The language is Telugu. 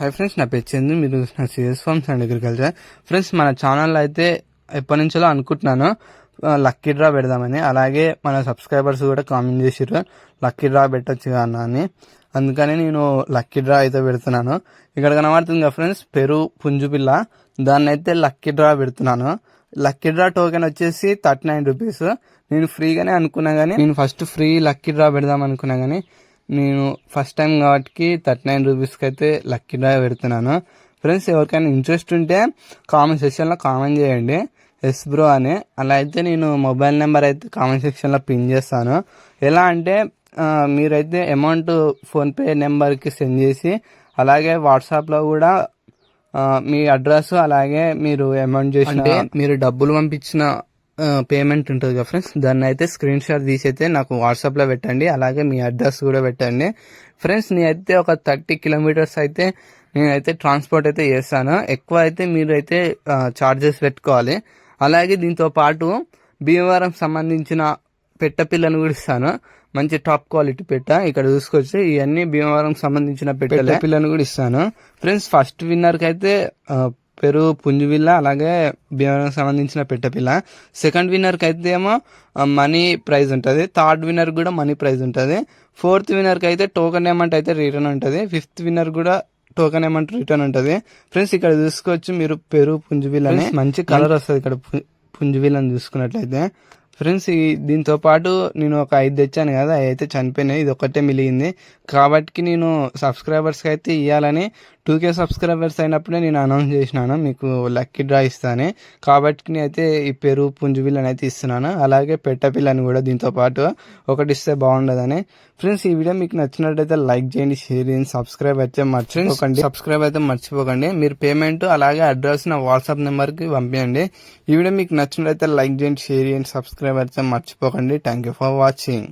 హై ఫ్రెండ్స్ నా పేరు చందు. మీరు చూసిన CS farms and agriculture. Friends మన ఛానల్లో అయితే ఎప్పటి నుంచో అనుకుంటున్నాను. లక్కీ డ్రా పెడదామని. అలాగే మన సబ్స్క్రైబర్స్ కూడా కామెంట్ చేసిర్రు. లక్కీ డ్రా పెట్టచ్చు అన్న అని. అందుకని నేను లక్కీ డ్రా అయితే పెడుతున్నాను. ఇక్కడ కనబడుతుంది కదా ఫ్రెండ్స్ పెరు పుంజు పిల్ల. దాన్ని అయితే లక్కీ డ్రా పెడుతున్నాను. లక్కీ డ్రా టోకెన్ వచ్చేసి థర్టీ నైన్ రూపీస్ నేను ఫ్రీగానే అనుకున్నా కానీ నేను ఫస్ట్ ఫ్రీ లక్కీ డ్రా పెడదాం అనుకున్నా కానీ నేను ఫస్ట్ టైం కాబట్టి థర్టీ నైన్ రూపీస్కి అయితే లక్కీ డ్రా పెడుతున్నాను. ఫ్రెండ్స్ ఎవరికైనా ఇంట్రెస్ట్ ఉంటే కామెంట్ సెక్షన్లో కామెంట్ చేయండి. ఎస్ బ్రో అని. అలా అయితే నేను మొబైల్ నెంబర్ అయితే కామెంట్ సెక్షన్లో పిన్ చేస్తాను. ఎలా అంటే మీరైతే అమౌంట్ ఫోన్పే నెంబర్కి సెండ్ చేసి అలాగే వాట్సాప్లో కూడా మీ అడ్రస్ అలాగే మీరు అమౌంట్ చేసిన మీరు డబ్బులు పంపించిన పేమెంట్ ఉంటుంది కదా ఫ్రెండ్స్ దాన్ని అయితే స్క్రీన్ షాట్ తీసి అయితే నాకు వాట్సాప్లో పెట్టండి. అలాగే మీ అడ్రస్ కూడా పెట్టండి. ఫ్రెండ్స్ నేనైతే ఒక థర్టీ కిలోమీటర్స్ అయితే నేనైతే ట్రాన్స్పోర్ట్ అయితే చేస్తాను. ఎక్కువ అయితే మీరు అయితే చార్జెస్ పెట్టుకోవాలి. అలాగే దీంతో పాటు భీమవరం సంబంధించిన పెట్ట పిల్లను కూడా ఇస్తాను. మంచి టాప్ క్వాలిటీ పెట్ట. ఇక్కడ చూసుకోవచ్చు ఇవన్నీ భీమవరం సంబంధించిన పెట్ట పిల్లను కూడా ఇస్తాను. ఫ్రెండ్స్ ఫస్ట్ విన్నర్కి అయితే ఆ, పెరుగు పుంజు పిల్ల అలాగే భీమవరం సంబంధించిన పెట్ట పిల్ల. సెకండ్ విన్నర్కి అయితే ఏమో మనీ ప్రైజ్ ఉంటుంది. థర్డ్ విన్నర్ కూడా మనీ ప్రైజ్ ఉంటుంది. ఫోర్త్ విన్నర్కి అయితే టోకెన్ అమౌంట్ అయితే రిటర్న్ ఉంటుంది. ఫిఫ్త్ విన్నర్ కూడా టోకెన్ అమౌంట్ రిటర్న్ ఉంటుంది. ఫ్రెండ్స్ ఇక్కడ చూసుకోవచ్చు మీరు పెరుగు పుంజు పిల్లని మంచి కలర్ వస్తుంది ఇక్కడ పు- పుంజు పిల్లని చూసుకున్నట్లయితే. ఫ్రెండ్స్ ఈ దీంతో పాటు నేను ఒక ఐదు తెచ్చాను కదా అయితే చనిపోయినాయి. ఇది ఒకటే మిలిగింది కాబట్టి నేను సబ్స్క్రైబర్స్కి అయితే ఇవ్వాలని టూ కే సబ్స్క్రైబర్స్ అయినప్పుడే నేను అనౌన్స్ చేసినాను మీకు లక్కీ డ్రా ఇస్తాను. కాబట్టి నేను అయితే ఈ పెరుగు పుంజు పిల్లని అయితే ఇస్తున్నాను. అలాగే పెట్ట పిల్లని కూడా దీంతో పాటు ఒకటి ఇస్తే బాగుండదని. ఫ్రెండ్స్ ఈ వీడియో మీకు నచ్చినట్టయితే లైక్ చేయండి షేర్ చేయండి సబ్స్క్రైబ్ అయితే మర్చిపోకండి. సబ్స్క్రైబ్ అయితే మర్చిపోకండి. మీరు పేమెంట్ అలాగే అడ్రస్ నా వాట్సాప్ నెంబర్కి పంపించండి ఈ వీడియో మీకు నచ్చినట్లయితే లైక్ చేయండి షేర్ చేయండి సబ్స్క్రైబ్ అయితే మర్చిపోకండి. Thank you for watching.